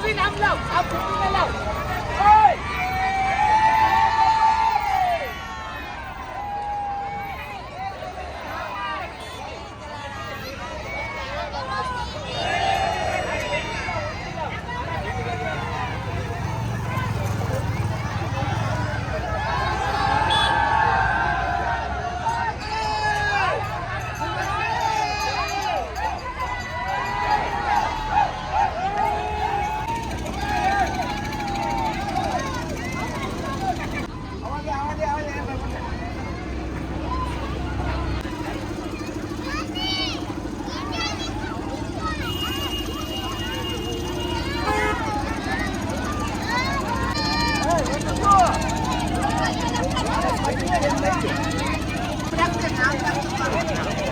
Edwin, ang loud! Ang loud! Thank you.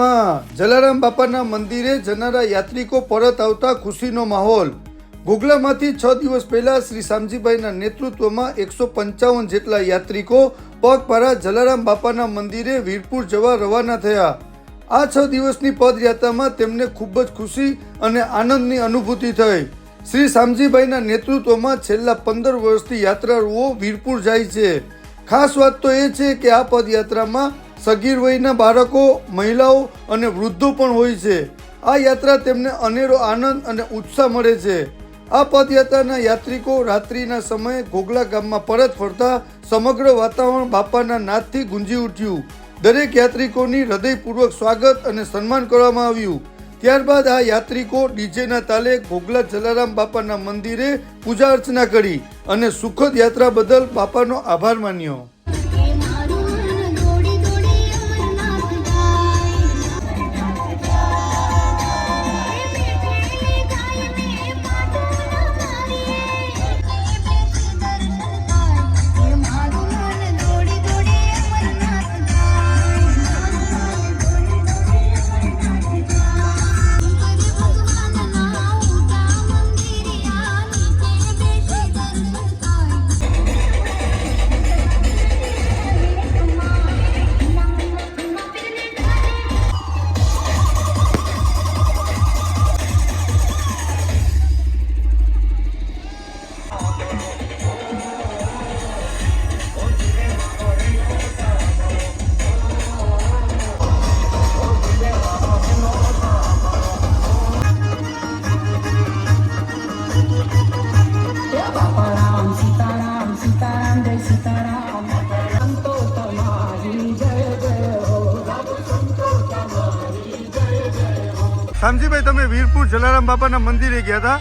દીવમાં જલારામ બાપાના મંદિરે જનારા યાત્રિકો પરત આવતા ખુશીનો માહોલ. ગોગલામાંથી છ દિવસ પહેલા શ્રી શામજીભાઈના નેતૃત્વમાં એકસો પંચાવન જેટલા યાત્રિકો પગપારા જલારામ બાપાના મંદિરે વીરપુર જવા રવાના થયા. આ છ દિવસની પદયાત્રામાં તેમને ખૂબ જ ખુશી અને આનંદની અનુભૂતિ થઈ. શ્રી શામજીભાઈના નેતૃત્વમાં છેલ્લા પંદર વર્ષથી યાત્રાળુઓ વીરપુર જાય છે. ખાસ વાત તો એ છે કે આ પદયાત્રામાં સગીર વયના બાળકો, મહિલાઓ અને વૃદ્ધો પણ હોય છે. આ યાત્રા તેમને અનેરો આનંદ અને ઉત્સાહ મળે છે. આ પદયાત્રાના યાત્રિકો રાત્રિના સમયે ઘોઘલા ગામમાં પરત ફરતા સમગ્ર વાતાવરણ બાપાના નાદથી ગુંજી ઉઠ્યું. દરેક યાત્રિકોની હૃદયપૂર્વક સ્વાગત અને સન્માન કરવામાં આવ્યું. ત્યારબાદ આ યાત્રિકો ડીજેના તાલે ઘોઘલા જલારામ બાપાના મંદિરે પૂજા અર્ચના કરી અને સુખદ યાત્રા બદલ બાપાનો આભાર માન્યો. શામજીભાઈ તમે વીરપુર જલારામ બાપાના મંદિરે ગયા હતા.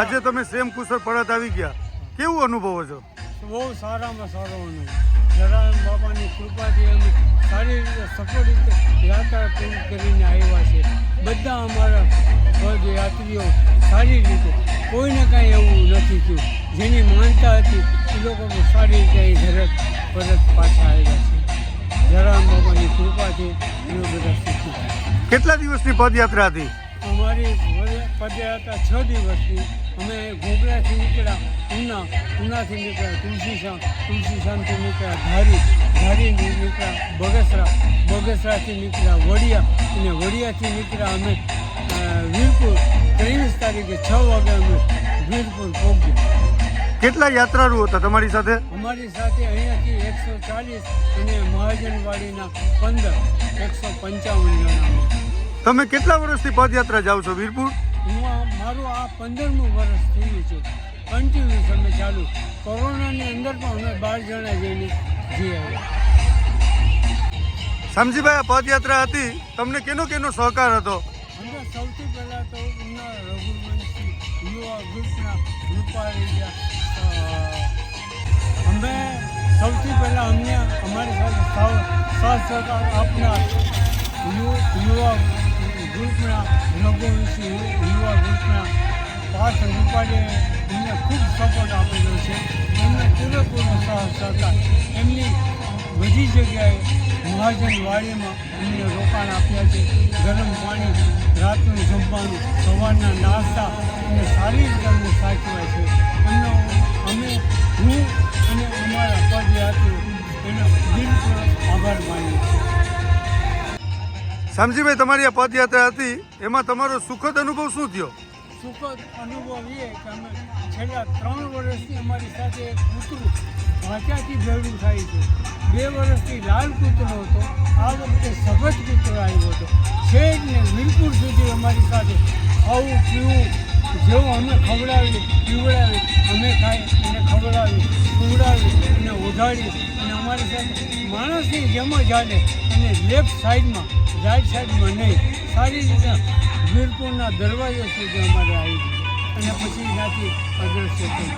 આજે તમે સેમ કુશળ પડત આવી ગયા. કેવું અનુભવો છો? બહુ સારામાં સારો અનુભવ. જલારામ બાબાની કૃપાથી અમે સારી રીતે સફળ રીતે યાત્રા પૂરી કરીને આવ્યા છે બધા અમારા પદયાત્રીઓ સારી રીતે કોઈને કાંઈ એવું નથી થયું. જેની માનતા હતી એ લોકો સારી રીતે એ ઘરે પરત પાછા આવ્યા છે. જલારામ બાબાની કૃપાથી અમે બધા કેટલા દિવસની પદયાત્રા હતી? અમારી પદયાત્રા છ દિવસની અમે ઘોઘરાથી નીકળ્યા. ઉના ઉનાથી નીકળ્યા તુલસીશામ તુલસીશામથી નીકળ્યા ધારી ધારીથી નીકળ્યા બગસરા બગસરાથી નીકળ્યા વડિયા અને વડિયાથી નીકળ્યા અમે વીરપુર. ત્રેવીસ તારીખે છ વાગે અમે વીરપુર પહોંચ્યા. કેટલા યાત્રાળુ હતા તમારી સાથે? અમારી સાથે અહીંયાથી એકસો ચાલીસ અને મહાજનવાડીના પંદર એકસો પંચાવન જણા તમે કેટલા વર્ષથી પદયાત્રા જાઓ છો વીરપુર? હું મારું આ પંદરમું વર્ષ થયું છે. કન્ટિન્યુઅસ અમે ચાલુ. કોરોનાની અંદર પણ અમે બાર જણા જઈને જઈ આવ્યા. શામજીભાઈ આ પદયાત્રા હતી. તમને કેનો કેનો સહકાર હતો? અમે સૌથી પહેલાં તો ઉના રઘુવંશી યુવા ગ્રુપના રૂપાળી અમે સૌથી પહેલાં અમને અમારી સાથે સાથ સહકાર આપનાર યુવા ગ્રુપના રઘુવંશી યુવા ગ્રુપના પાર્થ રૂપાણીએ એમને ખૂબ સપોર્ટ આપેલો છે. એમને પૂરેપૂરો સાહસ સહકાર. એમની બધી જગ્યાએ મહાજન વાડીમાં એમને રોકાણ આપ્યા છે. ગરમ પાણી, રાતનું જમવાનું, સવારના નાસ્તા અને સારી રીતે અમને સાચવ્યા છે. એમનો અમે, હું અને અમારા પદયાત્રીઓ એનો દિલપૂર્વક આભાર માનીએ છીએ. શામજીભાઈ, તમારી આ પદયાત્રા હતી, એમાં તમારો સુખદ અનુભવ શું થયો? સુખદ અનુભવ એ કે અમે છેલ્લા ત્રણ વર્ષથી અમારી સાથે એક કૂતરું વાંચાથી ભેળું થાય છે. બે વર્ષથી લાલ કૂતરો હતો, આ વખતે સફેદ કૂતરો આવ્યો હતો. છેક ને વીરપુર સુધી અમારી સાથે ખાવું પીવું, જેવું અમે ખવડાવીએ, પીવડાવીએ, અમે ખાઈ અને ખવડાવી પીવડાવી અને ઉઘાડી અને અમારી સાથે માણસની જેમ જ હાલે અને લેફ્ટ સાઈડમાં રાઈટ સાઈડમાં નહીં, સારી રીતે વીરપુરના દરવાજા સુધી અમારે આવી અને પછી ત્યાંથી અદ્રશ્ય થઈ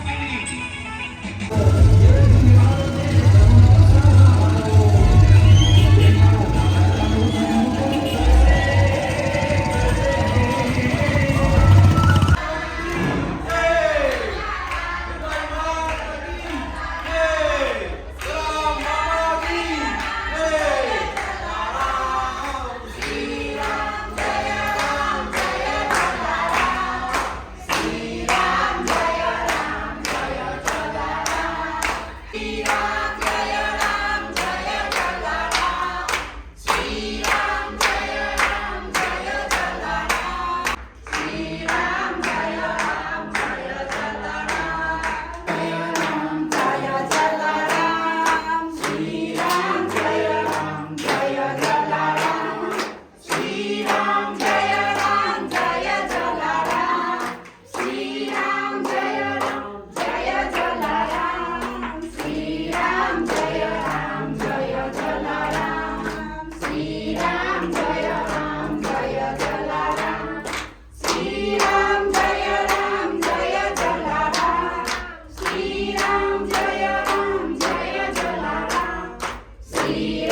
શ્રી we